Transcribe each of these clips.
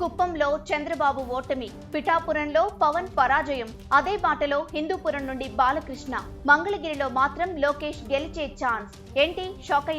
కుప్పంలో చంద్రబాబు ఓటమి పిఠాపురంలో పవన్ పరాజయం అదే బాటలో హిందూపురం నుండి బాలకృష్ణ మంగళగిరిలో మాత్రం లోకేష్ గెలిచే ఛాన్స్. ఏంటి? షాక్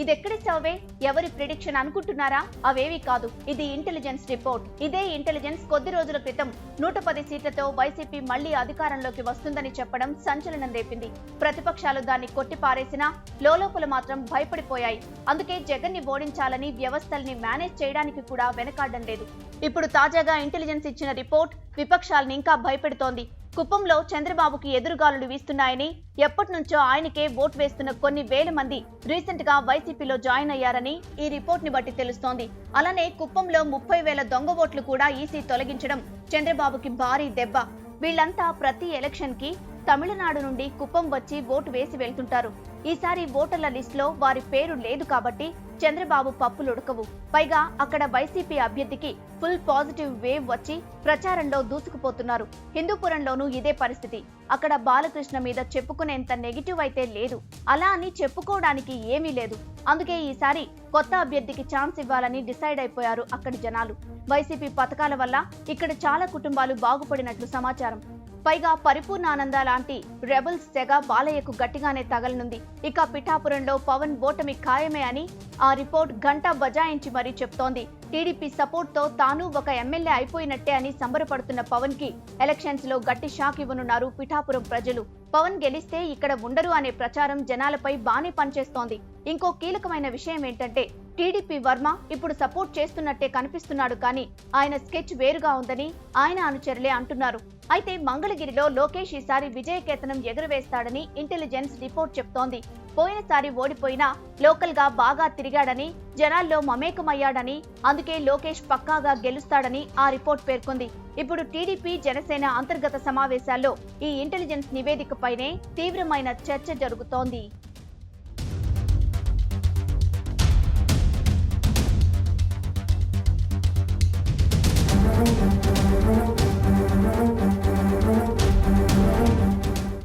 ఇది ఇదెక్కడి సర్వే ఎవరి ప్రిడిక్షన్ అనుకుంటున్నారా? అవేవి కాదు. ఇది ఇంటెలిజెన్స్ రిపోర్ట్ ఇదే ఇంటెలిజెన్స్ కొద్ది రోజుల క్రితం నూట పది సీట్లతో వైసీపీ మళ్ళీ అధికారంలోకి వస్తుందని చెప్పడం సంచలనం రేపింది. ప్రతిపక్షాలు దాన్ని కొట్టిపారేసినా లోలోపల మాత్రం భయపడిపోయాయి. అందుకే జగన్ని ఓడించాలని వ్యవస్థల్ని మేనేజ్ చేయడానికి కూడా వెనకాడడం లేదు. ఇప్పుడు తాజాగా ఇంటెలిజెన్స్ ఇచ్చిన రిపోర్ట్ విపక్షాలను ఇంకా భయపెడుతోంది. కుప్పంలో చంద్రబాబుకి ఎదురుగాలులు వీస్తున్నాయని ఎప్పటి నుంచో ఆయనకే ఓట్ వేస్తున్న కొన్ని వేల మంది రీసెంట్గా వైసీపీలో జాయిన్ అయ్యారని ఈ రిపోర్ట్ని బట్టి తెలుస్తోంది. అలానే కుప్పంలో ముప్పై వేల దొంగ ఓట్లు కూడా ఈసీ తొలగించడం చంద్రబాబుకి భారీ దెబ్బ. వీళ్ళంతా ప్రతి ఎలక్షన్కి తమిళనాడు నుండి కుప్పం వచ్చి ఓటు వేసి వెళ్తుంటారు. ఈసారి ఓటర్ల లిస్టులో వారి పేరు లేదు కాబట్టి చంద్రబాబు పప్పులుడకవు పైగా అక్కడ వైసీపీ అభ్యర్థికి ఫుల్ పాజిటివ్ వేవ్ వచ్చి ప్రచారంలో దూసుకుపోతున్నారు. హిందూపురంలోనూ ఇదే పరిస్థితి. అక్కడ బాలకృష్ణ మీద చెప్పుకునేంత నెగిటివ్ అయితే లేదు. అలా అని చెప్పుకోవడానికి ఏమీ లేదు. అందుకే ఈసారి కొత్త అభ్యర్థికి ఛాన్స్ ఇవ్వాలని డిసైడ్ అయిపోయారు అక్కడి జనాలు. వైసీపీ పథకాల వల్ల ఇక్కడ చాలా కుటుంబాలు బాగుపడినట్లు సమాచారం. పైగా పరిపూర్ణానంద లాంటి రెబల్స్ తెగ బాలయ్యకు గట్టిగానే తగలనుంది. ఇక పిఠాపురంలో పవన్ ఓటమి ఖాయమే అని ఆ రిపోర్ట్ గంట బజాయించి మరీ చెప్తోంది. టీడీపీ సపోర్ట్తో తాను ఒక ఎమ్మెల్యే అయిపోయినట్టే అని సంబరపడుతున్న పవన్కి ఎలక్షన్స్లో గట్టి షాక్ ఇవ్వనున్నారు పిఠాపురం ప్రజలు. పవన్ గెలిస్తే ఇక్కడ ఉండరు అనే ప్రచారం జనాలపై బానే పనిచేస్తోంది. ఇంకో కీలకమైన విషయం ఏంటంటే టీడీపీ వర్మ ఇప్పుడు సపోర్ట్ చేస్తున్నట్టే కనిపిస్తున్నాడు కానీ ఆయన స్కెచ్ వేరుగా ఉందని ఆయన అనుచరులే అంటున్నారు. అయితే మంగళగిరిలో లోకేష్ ఈసారి విజయకేతనం ఎగురవేస్తాడని ఇంటెలిజెన్స్ రిపోర్ట్ చెప్తోంది. పోయినసారి ఓడిపోయినా లోకల్గా బాగా తిరిగాడని జనాల్లో మమేకమయ్యాడని అందుకే లోకేష్ పక్కాగా గెలుస్తాడని ఆ రిపోర్ట్ పేర్కొంది. ఇప్పుడు టీడీపీ జనసేన అంతర్గత సమావేశాల్లో ఈ ఇంటెలిజెన్స్ నివేదికపైనే తీవ్రమైన చర్చ జరుగుతోంది.